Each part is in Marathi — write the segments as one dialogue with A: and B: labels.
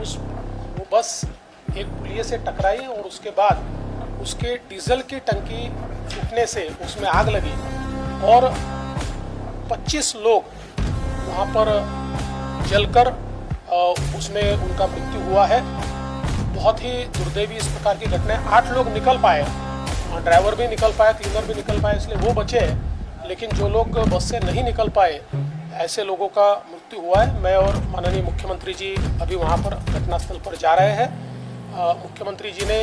A: उस वो बस एक पुलिये से टकराई और उसके बाद उसके डीजल की टंकी फूटने से उसमें आग लगी। और 25 लोग वहाँ पर जलकर उसमें उनका मृत्यु हुआ है। बहुत ही दुर्दैवी इस प्रकार की घटनाएँ। आठ लोग निकल पाए। ड्राइवर भी निकल पाया, क्लीनर भी निकल पाया इसलिए वो बचे लेकिन जो लोग बस से नहीं निकल पाए ऐसे लोगों का मृत्यु हुआ है। मैं और माननीय मुख्यमंत्री जी अभी वहाँ पर घटनास्थल पर जा रहे हैं। मुख्यमंत्री जी ने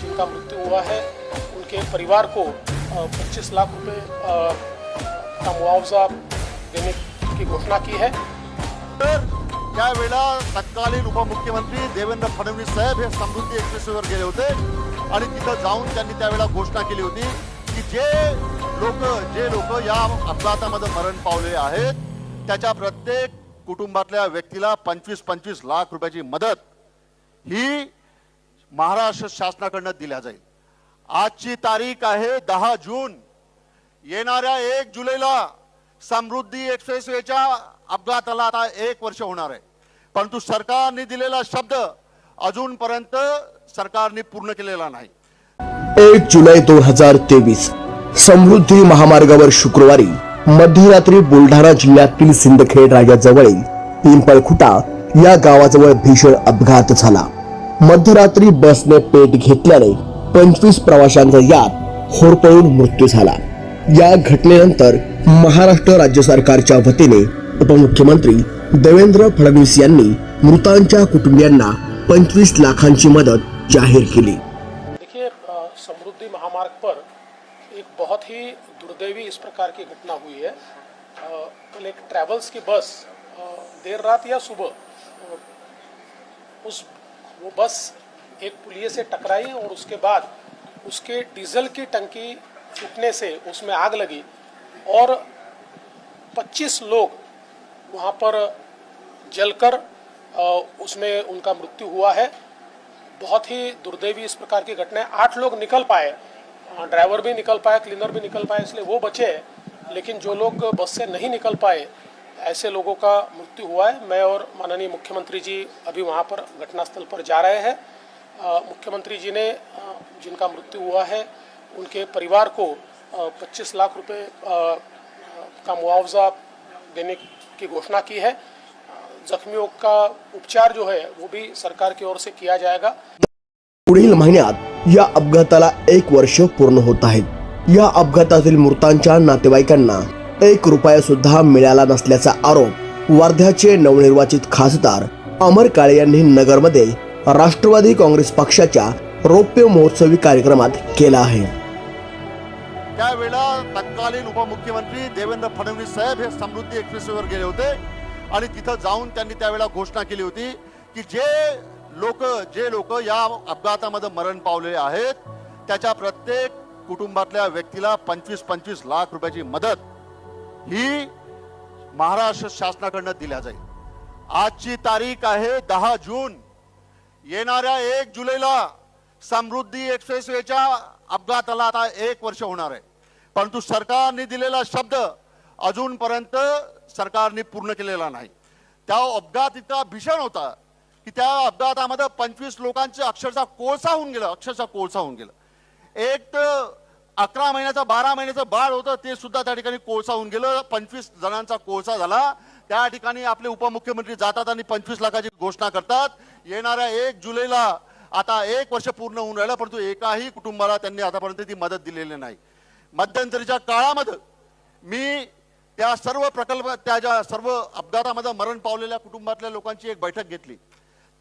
A: जिनका मृत्यु हुआ है, उनके परिवार को पच्चीस लाख रुपए का मुआवजा देने की घोषणा की है।
B: त्यावेळेला तत्कालीन उपमुख्यमंत्री देवेंद्र फडणवीस साहेब हे समृद्धी एक्सप्रेसवर गेले होते? तिथं जाऊन त्यांनी त्यावेळेला घोषणा केली होती? की जे लोक जे या अपघातामध्ये मरण पावलेले आहेत त्याच्या प्रत्येक कुटुंबातल्या व्यक्तीला पंचवीस पंचवीस लाख रुपयाची मदत ही महाराष्ट्र शासनाकडनं दिल्या जाईल. आजची तारीख आहे दहा जून. येणाऱ्या एक जुलैला समृद्धी एक्सप्रेसवेच्या अपघाताला आता एक वर्ष होणार आहे. परंतु सरकारने दिलेला शब्द अजूनपर्यंत सरकारने पूर्ण केलेला नाही.
C: एक जुलै दोन हजार तेवीस समृद्धी महामार्गावर शुक्रवारी मध्यरात्री बुलढाणा जिल्ह्यातील सिंदखेड राजाजवळील पिंपळखुटा या गावाजवळ भीषण अपघात झाला. मध्यरात्री बसने पेट घेतल्याने पंचवीस प्रवाशांचा यात होरपळून मृत्यू झाला. या घटनेनंतर महाराष्ट्र राज्य सरकारच्या वतीने उपमुख्यमंत्री देवेंद्र फडणवीस यांनी मृतांच्या कुटुंबियांना पंचवीस लाखांची मदत जाहीर केली.
A: देखिए समृद्धि महामार्ग पर एक बहुत ही दुर्दैवी इस प्रकार की घटना हुई है। कल एक ट्रैवल्स की बस देर रात या सुबह उस वो बस एक पुलिये से टकराई और उसके बाद उसके डीजल की टंकी फूटने से उसमें आग लगी और 25 लोग वहाँ पर जलकर उसमें उनका मृत्यु हुआ है। बहुत ही दुर्दैवी इस प्रकार की घटनाएँ। आठ लोग निकल पाए हाँ, ड्राइवर भी निकल पाया क्लीनर भी निकल पाया इसलिए वो बचे लेकिन जो लोग बस से नहीं निकल पाए, ऐसे लोगों का मृत्यु हुआ है। मैं और माननीय मुख्यमंत्री जी अभी वहाँ पर घटनास्थल पर जा रहे हैं। मुख्यमंत्री जी ने जिनका मृत्यु हुआ है, उनके परिवार को पच्चीस लाख रुपए का मुआवजा देने की घोषणा की है। जख्मियों का उपचार जो है, वो भी सरकार की ओर से किया जाएगा।
C: महिन्यात या अपघाताला एक वर्ष पूर्ण होत आहे. या अपघातातील मृतांच्या नातेवाईकांना एक रुपया सुद्धा मिळाला नसल्याचा आरोप वर्ध्याचे नवनिर्वाचित खासदार अमर काळे यांनी नगरमध्ये राष्ट्रवादी काँग्रेस पक्षाच्या रौप्य महोत्सवी कार्यक्रमात केला आहे.
B: त्यावेळेला तत्कालीन उपमुख्यमंत्री देवेंद्र फडणवीस साहेब हे समृद्धी एक्सप्रेसवर गेले होते आणि तिथं जाऊन त्यांनी त्यावेळेला घोषणा केली होती की जे लोक जे लोक या अपघातामध्ये मरण पावलेले आहेत त्याच्या प्रत्येक कुटुंबातल्या व्यक्तीला पंचवीस पंचवीस लाख रुपयाची मदत ही महाराष्ट्र शासनाकडनं दिल्या जाईल. आजची तारीख आहे दहा जून. येणाऱ्या एक जुलैला समृद्धी एक्सप्रेसवेच्या अपघाताला आता एक वर्ष होणार आहे. परंतु सरकारने दिलेला शब्द अजूनपर्यंत सरकारने पूर्ण केलेला नाही. त्या अपघात इतका भीषण होता. की त्या अपघातामध्ये पंचवीस लोकांचे अक्षरशः कोळसा होऊन गेलं अक्षरशः कोळसा होऊन गेलं. एक तर अकरा महिन्याचं बारा महिन्याचं बाळ होतं ते सुद्धा त्या ठिकाणी कोळसा होऊन गेलं. पंचवीस जणांचा कोळसा झाला. त्या ठिकाणी आपले उपमुख्यमंत्री जातात आणि पंचवीस लाखाची घोषणा करतात. येणाऱ्या एक जुलैला आता एक वर्ष पूर्ण होऊन राहिलं परंतु एकाही कुटुंबाला त्यांनी आतापर्यंत ती मदत दिलेली नाही. मध्यंतरीच्या काळामध्ये मी त्या सर्व प्रकल्प त्या ज्या सर्व अपघातामध्ये मरण पावलेल्या कुटुंबातल्या लोकांची एक बैठक घेतली.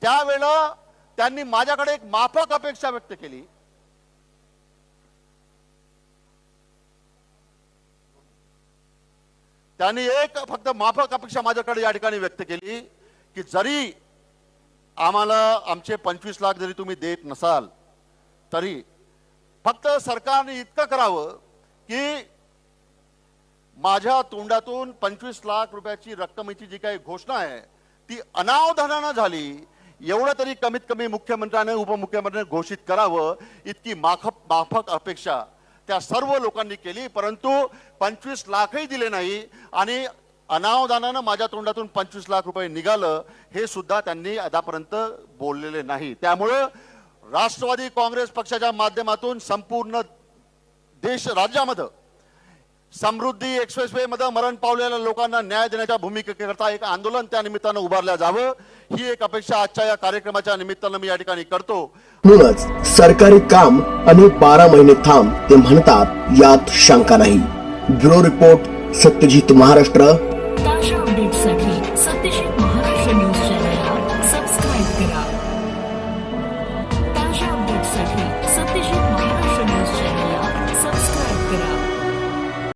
B: त्यावेळेला त्यांनी माझ्याकडे एक माफक अपेक्षा व्यक्त केली. त्यांनी एक फक्त माफक अपेक्षा माझ्याकडे या ठिकाणी व्यक्त केली की जरी आम्हाला आमचे पंचवीस लाख जरी तुम्ही देत नसाल तरी फक्त सरकारने इतकं करावं की माझ्या तोंडातून पंचवीस लाख रुपयाची रक्कमेची जी काही घोषणा आहे ती अनावधानानं झाली एवढं तरी कमीत कमी मुख्यमंत्र्याने उपमुख्यमंत्र्याने घोषित करावं इतकी माफक माफक अपेक्षा त्या सर्व लोकांनी केली. परंतु पंचवीस लाखही दिले नाही आणि अनावधानानं माझ्या तोंडातून पंचवीस लाख रुपये निघालं हे सुद्धा त्यांनी आतापर्यंत बोललेले नाही. त्यामुळं राष्ट्रवादी काँग्रेस पक्षाच्या माध्यमातून संपूर्ण देश राज्यामध्ये समृद्धी एक्सप्रेसवे मध्ये मरण पावलेल्या लोकांना न्याय देण्याच्या भूमिकेकरता एक आंदोलन त्या निमित्तानं उभारलं जावं ही एक अपेक्षा आजच्या या कार्यक्रमाच्या निमित्तानं मी या ठिकाणी करतो.
C: म्हणूनच सरकारी काम आणि बारा महिने थांब ते म्हणतात यात शंका नाही. Bureau report Satyajit Maharashtra.